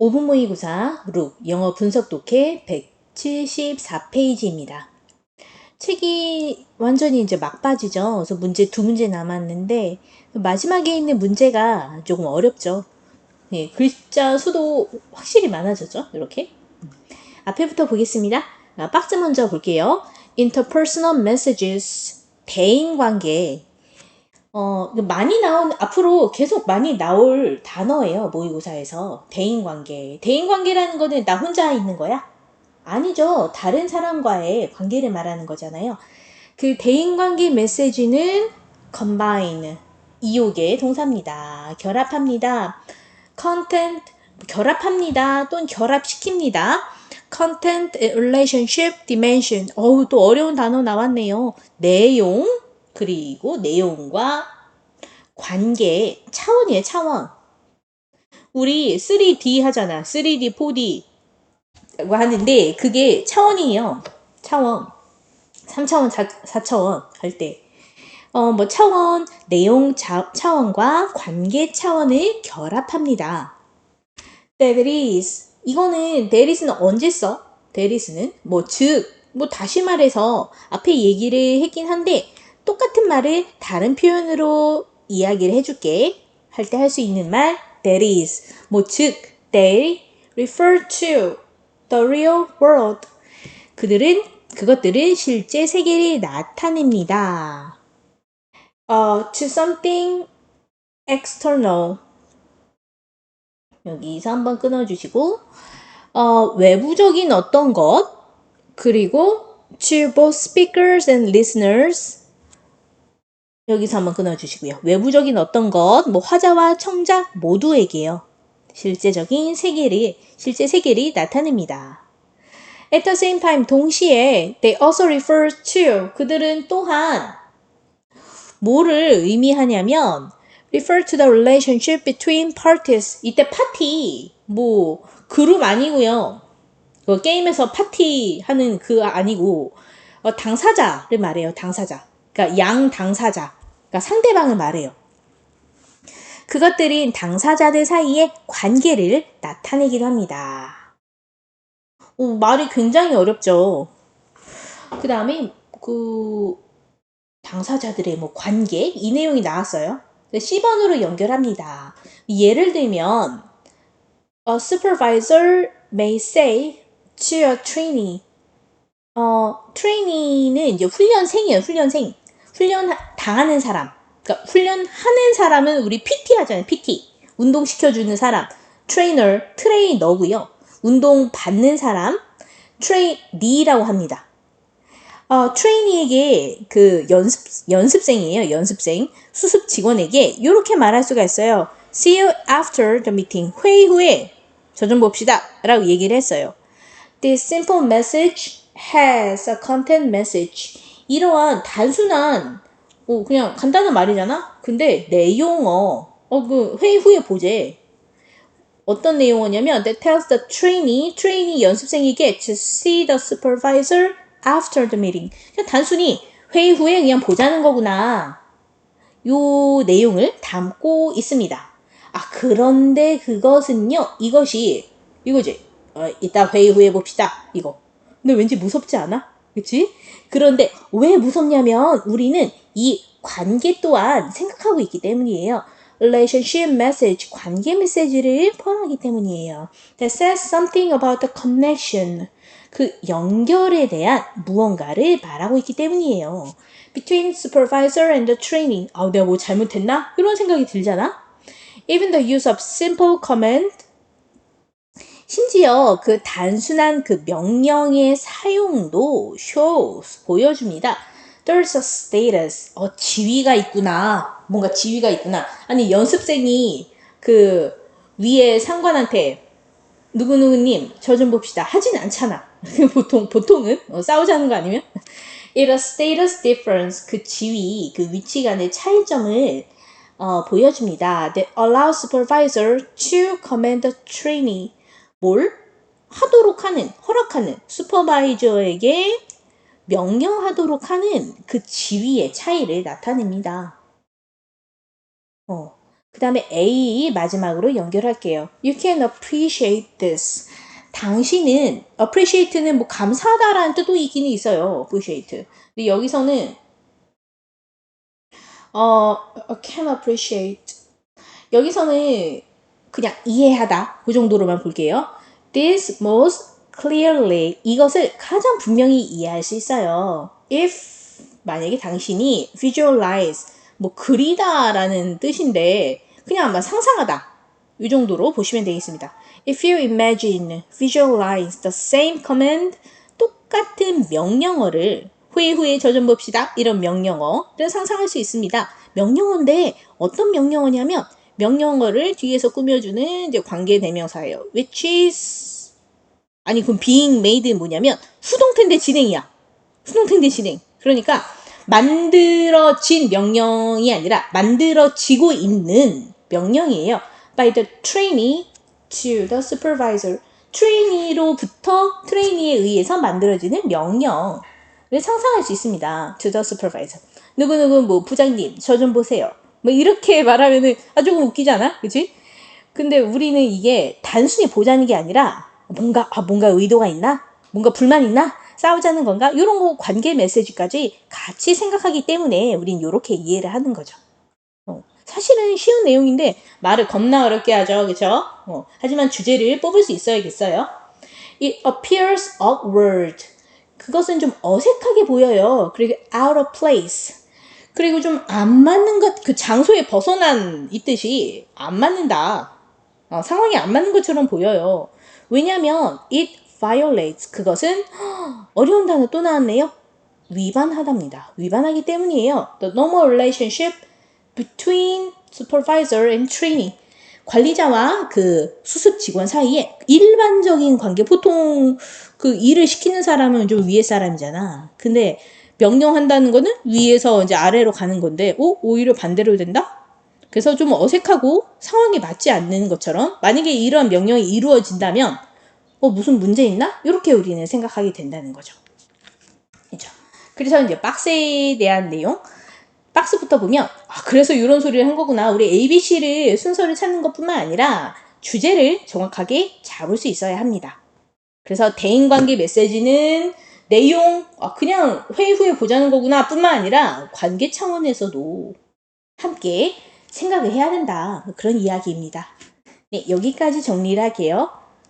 5분 모의고사 룩 영어 분석 독해 174페이지입니다. 책이 완전히 이제 막바지죠. 그래서 문제 두 문제 남았는데 마지막에 있는 문제가 조금 어렵죠. 예, 글자 수도 확실히 많아졌죠. 이렇게 앞에부터 보겠습니다. 아, 박스 먼저 볼게요. Interpersonal messages 대인 관계 어, 많이 나온, 앞으로 계속 많이 나올 단어예요, 모의고사에서. 대인관계. 대인관계라는 거는 나 혼자 있는 거야? 아니죠. 다른 사람과의 관계를 말하는 거잖아요. 그 대인관계 메시지는 combine, 이용의 동사입니다. 결합합니다. content, 결합합니다. 또는 결합시킵니다. content, relationship, dimension. 어우, 또 어려운 단어 나왔네요. 내용, 그리고 내용과 관계, 차원이에요, 차원. 우리 3D 하잖아. 3D, 4D. 라고 하는데, 그게 차원이에요. 차원. 3차원, 4, 차원 할 때. 어, 뭐, 차원, 내용 차, 차원과 관계 차원을 결합합니다. That is. 이거는 that is는 언제 써? that is는 뭐, 즉, 뭐, 다시 말해서 앞에 얘기를 했긴 한데, 똑같은 말을 다른 표현으로 이야기를 해줄게. 할 때 할 수 있는 말 that is 뭐 즉 they refer to the real world 그들은 그것들은 실제 세계를 나타냅니다. 어, to something external 여기서 한번 끊어주시고 어, 외부적인 어떤 것 그리고 to both speakers and listeners 여기서 한번 끊어주시고요. 외부적인 어떤 것, 뭐 화자와 청작 모두에게요. 실제적인 세계를, 실제 세계를 나타냅니다. At the same time, 동시에 they also refer to 그들은 또한 뭐를 의미하냐면 refer to the relationship between parties. 이때 파티 뭐 그룹 아니고요. 그 게임에서 파티 하는 그 아니고 어, 당사자를 말해요. 당사자. 그러니까 양 당사자, 그러니까 상대방을 말해요. 그것들인 당사자들 사이의 관계를 나타내기도 합니다. 오, 말이 굉장히 어렵죠. 그 다음에 그 당사자들의 뭐 관계 이 내용이 나왔어요. 10번으로 연결합니다. 예를 들면 A supervisor may say to a trainee 어, 트레이니는 이제 훈련생이에요, 훈련생. 훈련 당하는 사람. 그러니까 훈련하는 사람은 우리 PT 하잖아요. PT. 운동 시켜주는 사람. 트레이너, 트레이너고요. 운동 받는 사람, 트레이니라고 합니다. 어, 트레이니에게 그 연습 연습생이에요. 연습생 수습 직원에게 이렇게 말할 수가 있어요. See you after the meeting. 회의 후에 저 좀 봅시다.라고 얘기를 했어요. This simple message has a content message. 이러한 단순한 뭐 그냥 간단한 말이잖아. 근데 내용어 어 그 회의 후에 보재. 어떤 내용어냐면 that tells the trainee trainee 연습생에게 to see the supervisor after the meeting. 그냥 단순히 회의 후에 그냥 보자는 거구나. 요 내용을 담고 있습니다. 아 그런데 그것은요 이것이 이거지. 어, 이따 회의 후에 봅시다. 이거. 근데 왠지 무섭지 않아? 그치? 그런데 왜 무섭냐면 우리는 이 관계 또한 생각하고 있기 때문이에요. relationship message, 관계 메시지를 포함하기 때문이에요. That says something about the connection. 그 연결에 대한 무언가를 말하고 있기 때문이에요. Between supervisor and the trainee. 아, 내가 뭐 잘못했나? 이런 생각이 들잖아? Even the use of simple command 심지어 그 단순한 그 명령의 사용도 shows 보여줍니다. There's a status. 어, 지위가 있구나. 뭔가 지위가 있구나. 아니, 연습생이 그 위에 상관한테 누구누구님, 저 좀 봅시다. 하진 않잖아. 보통, 보통은 어, 싸우자는 거 아니면? It a status difference. 그 지위, 그 위치 간의 차이점을 어, 보여줍니다. That allows supervisor to command the trainee. 뭘 하도록 하는, 허락하는 슈퍼바이저에게 명령하도록 하는 그 지위의 차이를 나타냅니다. 어, 그 다음에 A 마지막으로 연결할게요. You can appreciate this. 당신은 appreciate는 뭐 감사하다라는 뜻도 있기는 있어요. appreciate. 근데 여기서는 어 can appreciate 여기서는 그냥 이해하다 그 정도로만 볼게요. This most clearly 이것을 가장 분명히 이해할 수 있어요. If 만약에 당신이 visualize 뭐 그리다라는 뜻인데 그냥 아마 상상하다 이 정도로 보시면 되겠습니다. If you imagine, visualize the same command 똑같은 명령어를 후에 후에 저 좀 봅시다 이런 명령어를 상상할 수 있습니다. 명령어인데 어떤 명령어냐면 명령어를 뒤에서 꾸며주는 이제 관계 대명사예요. Which is 아니 그럼 being made 뭐냐면 수동태인데 진행이야. 수동태인데 진행. 그러니까 만들어진 명령이 아니라 만들어지고 있는 명령이에요. By the trainee to the supervisor. 트레이니로부터 트레이니에 의해서 만들어지는 명령을 상상할 수 있습니다. To the supervisor. 누구누구 뭐 부장님 저 좀 보세요. 뭐 이렇게 말하면은 아 조금 웃기잖아, 그렇지? 근데 우리는 이게 단순히 보자는 게 아니라 뭔가 아 뭔가 의도가 있나? 뭔가 불만 있나? 싸우자는 건가? 이런 거 관계 메시지까지 같이 생각하기 때문에 우린 이렇게 이해를 하는 거죠. 어, 사실은 쉬운 내용인데 말을 겁나 어렵게 하죠, 그렇죠? 어, 하지만 주제를 뽑을 수 있어야겠어요. It appears awkward. 그것은 좀 어색하게 보여요. 그리고 out of place. 그리고 좀 안 맞는 것, 그 장소에 벗어난 이 뜻이 안 맞는다. 어, 상황이 안 맞는 것처럼 보여요. 왜냐면 it violates 그것은 어려운 단어 또 나왔네요. 위반하답니다. 위반하기 때문이에요. The normal relationship between supervisor and trainee. 관리자와 그 수습 직원 사이에 일반적인 관계 보통 그 일을 시키는 사람은 좀 위에 사람이잖아. 근데 명령한다는 거는 위에서 이제 아래로 가는 건데, 오 오히려 반대로 된다? 그래서 좀 어색하고 상황이 맞지 않는 것처럼 만약에 이런 명령이 이루어진다면 어 무슨 문제 있나? 이렇게 우리는 생각하게 된다는 거죠. 그죠? 그래서 이제 박스에 대한 내용 박스부터 보면 아, 그래서 이런 소리를 한 거구나. 우리 ABC를 순서를 찾는 것뿐만 아니라 주제를 정확하게 잡을 수 있어야 합니다. 그래서 대인관계 메시지는 내용 아, 그냥 회의 후에 보자는 거구나 뿐만 아니라 관계 차원에서도 함께 생각을 해야 된다. 그런 이야기입니다. 네, 여기까지 정리를 할게요.